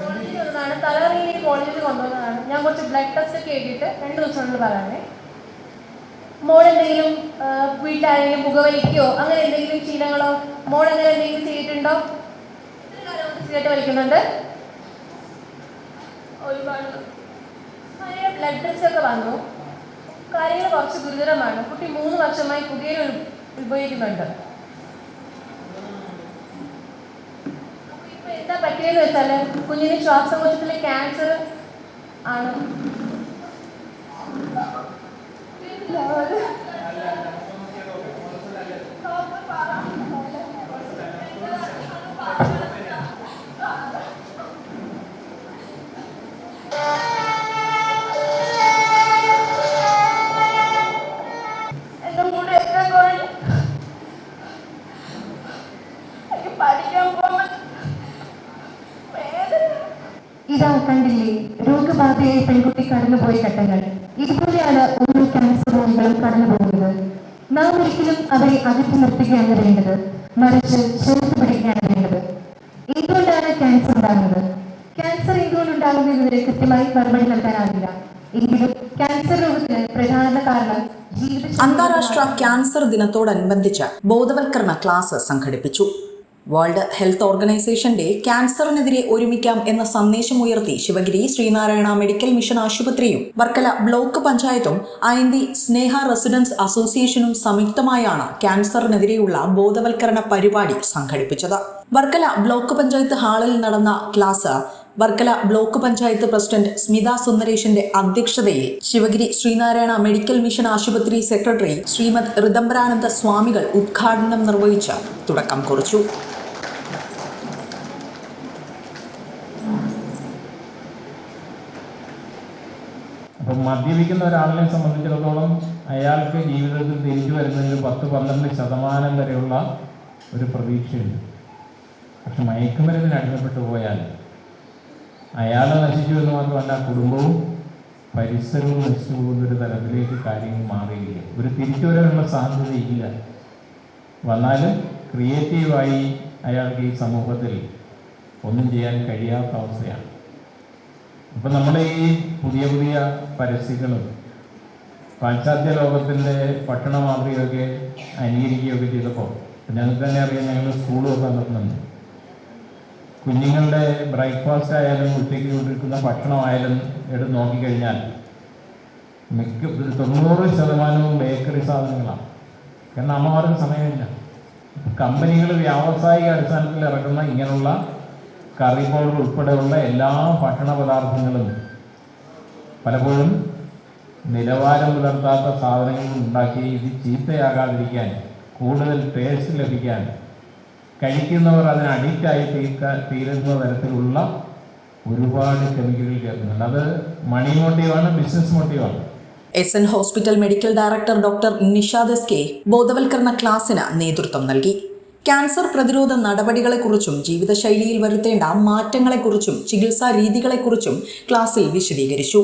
കോളേജിൽ തലകറങ്ങി കോളേജിൽ കൊണ്ടുവന്നതാണ്. ഞാൻ കുറച്ച് ബ്ലഡ് ടെസ്റ്റ് ഒക്കെ എഴുതിയിട്ട് രണ്ട് ദിവസം കൊണ്ട് പറയാനേ മോൾ എന്തെങ്കിലും വീട്ടിലാരെങ്കിലും പുകവലിക്കോ അങ്ങനെ എന്തെങ്കിലും ശീലങ്ങളോ മോൾ അങ്ങനെ എന്തെങ്കിലും ചെയ്തിട്ടുണ്ടോ? സിഗരറ്റ് വലിക്കുന്നുണ്ട്. ഒരുപാട് ബ്ലഡ് ടെസ്റ്റ് ഒക്കെ വന്നു. കാര്യങ്ങൾ കുറച്ച് ഗുരുതരമാണ്. കുട്ടി മൂന്ന് വർഷമായി പുതിയൊരു ഉപയോഗിക്കുന്നുണ്ട് അപ്പൊ എന്താ വെച്ചാൽ കുഞ്ഞിന് ശ്വാസകോശത്തിലെ ക്യാൻസർ ആണ്. ഇതാ കണ്ടില്ലേ? രോഗബാധയായി പെൺകുട്ടി കടന്നുപോയ ഘട്ടങ്ങൾ. ഇതുപോലെയാണ് ഓരോ ക്യാൻസർ രോഗികളും കടന്നുപോകുന്നത്. നാം ഒരിക്കലും അവരെ അകറ്റി നിർത്തുകയാണ് വേണ്ടത്. മറിച്ച് ചേർത്ത് പിടിക്കുകയാണ് വേണ്ടത്. എന്തുകൊണ്ടാണ് ക്യാൻസർ ഉണ്ടാകുന്നത്? ക്യാൻസർ എന്തുകൊണ്ട് എന്നതിന് കൃത്യമായി മറുപടി നൽകാനാവില്ല. എങ്കിലും ക്യാൻസർ രോഗത്തിന് പ്രധാന കാരണം അന്താരാഷ്ട്ര ക്യാൻസർ ദിനത്തോടനുബന്ധിച്ച് ബോധവൽക്കരണ ക്ലാസ് സംഘടിപ്പിച്ചു. വേൾഡ് ഹെൽത്ത് ഓർഗനൈസേഷന്റെ ക്യാൻസറിനെതിരെ ഒരുമിക്കാം എന്ന സന്ദേശം ഉയർത്തി ശിവഗിരി ശ്രീനാരായണ മെഡിക്കൽ മിഷൻ ആശുപത്രിയും വർക്കല ബ്ലോക്ക് പഞ്ചായത്തും ഐന്തി സ്നേഹ റെസിഡൻസ് അസോസിയേഷനും സംയുക്തമായാണ് ക്യാൻസറിനെതിരെയുള്ള ബോധവൽക്കരണ പരിപാടി സംഘടിപ്പിച്ചത്. വർക്കല ബ്ലോക്ക് പഞ്ചായത്ത് ഹാളിൽ നടന്ന class Varkala block panchayat president Smitha സുന്ദരേഷിന്റെ അധ്യക്ഷതയിൽ ശിവഗിരി ശ്രീനാരായണ മെഡിക്കൽ മിഷൻ ആശുപത്രി സെക്രട്ടറി ശ്രീമദ് ഋതംബരാനന്ദ സ്വാമികൾ ഉദ്ഘാടനം നിർവഹിച്ച് തുടക്കം കുറിച്ചു. അപ്പം മദ്യപിക്കുന്ന ഒരാളിനെ സംബന്ധിച്ചിടത്തോളം അയാൾക്ക് ജീവിതത്തിൽ തിരിച്ചു വരുന്നതിന് പത്ത് പന്ത്രണ്ട് ശതമാനം വരെയുള്ള ഒരു പ്രതീക്ഷയുണ്ട്. പക്ഷെ മയക്കുമരുന്നിന് അടിമപ്പെട്ടു പോയാൽ അയാൾ നശിച്ചു എന്ന് മാത്രമല്ല കുടുംബവും പരിസരവും നശിച്ചു പോകുന്ന ഒരു തലത്തിലേക്ക് കാര്യങ്ങൾ മാറിയില്ല ഒരു തിരിച്ചു വരാനുള്ള സാധ്യതയില്ല വന്നാലും ക്രിയേറ്റീവായി അയാൾക്ക് ഈ സമൂഹത്തിൽ ഒന്നും ചെയ്യാൻ കഴിയാത്ത അവസ്ഥയാണ്. അപ്പം നമ്മുടെ ഈ പുതിയ പുതിയ പരസ്യങ്ങളും പാശ്ചാത്യ ലോകത്തിന്റെ ഭക്ഷണ മാതൃകയൊക്കെ അനുകരിക്കുകയൊക്കെ ചെയ്തപ്പോൾ ഞങ്ങൾക്ക് തന്നെ അറിയാം ഞങ്ങൾ സ്കൂളൊക്കെ നടത്തുന്നുണ്ട് കുഞ്ഞുങ്ങളുടെ ബ്രേക്ക്ഫാസ്റ്റ് ആയാലും ഉച്ചയ്ക്ക് കൊണ്ടിരിക്കുന്ന ഭക്ഷണമായാലും എടുത്ത് നോക്കിക്കഴിഞ്ഞാൽ മിക്ക തൊണ്ണൂറ് ശതമാനവും ബേക്കറി സാധനങ്ങളാണ്. കാരണം അമ്മമാർക്ക് സമയമില്ല. കമ്പനികൾ വ്യാവസായിക അടിസ്ഥാനത്തിൽ ഇറക്കുന്ന ഇങ്ങനെയുള്ള കറി പൗഡർ ഉൾപ്പെടെയുള്ള എല്ലാ ഭക്ഷണ പദാർത്ഥങ്ങളും പലപ്പോഴും നിലവാരം പുലർത്താത്ത സാധനങ്ങൾ ഉണ്ടാക്കി ഇത് ചീത്തയാകാതിരിക്കാൻ കൂടുതൽ ടേസ്റ്റ് ലഭിക്കാൻ കഴിക്കുന്നവർ അതിന് അഡിക്റ്റായി തീർക്കാൻ തീരുന്ന തരത്തിലുള്ള ഒരുപാട് കെമിക്കലുകൾ ചേർക്കുന്നുണ്ട്. അത് മണി മോട്ടീവാണ് business മോട്ടീവാണ് S N hospital medical director doctor Nishad S K ബോധവൽക്കരണ ക്ലാസ്സിന് നേതൃത്വം നൽകി. ക്യാൻസർ പ്രതിരോധ നടപടികളെക്കുറിച്ചും ജീവിതശൈലിയിൽ വരുത്തേണ്ട മാറ്റങ്ങളെക്കുറിച്ചും ചികിത്സാ രീതികളെക്കുറിച്ചും ക്ലാസ്സിൽ വിശദീകരിച്ചു.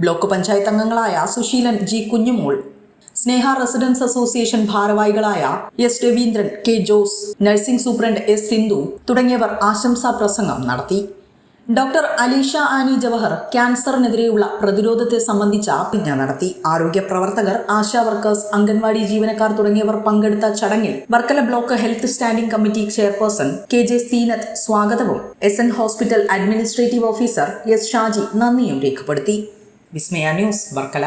ബ്ലോക്ക് പഞ്ചായത്ത് അംഗങ്ങളായ Suseelan G Kunjumol Sneha residence association ഭാരവാഹികളായ S Ravindran K Jose nursing superintendent S Sindhu തുടങ്ങിയവർ ആശംസാ പ്രസംഗം നടത്തി. ഡോക്ടർ അലീഷ ആനി ജവഹർ ക്യാൻസറിനെതിരെയുള്ള പ്രതിരോധത്തെ സംബന്ധിച്ച പിഞ്ഞ നടത്തി. ആരോഗ്യ പ്രവർത്തകർ ആശാ വർക്കേഴ്സ് അംഗൻവാടി ജീവനക്കാർ തുടങ്ങിയവർ പങ്കെടുത്ത ചടങ്ങിൽ Varkala block health standing committee chairperson K J Seenath സ്വാഗതവും S N hospital administrative officer S Shaji നന്ദിയും രേഖപ്പെടുത്തി. വിസ്മയ ന്യൂസ് വർക്കല.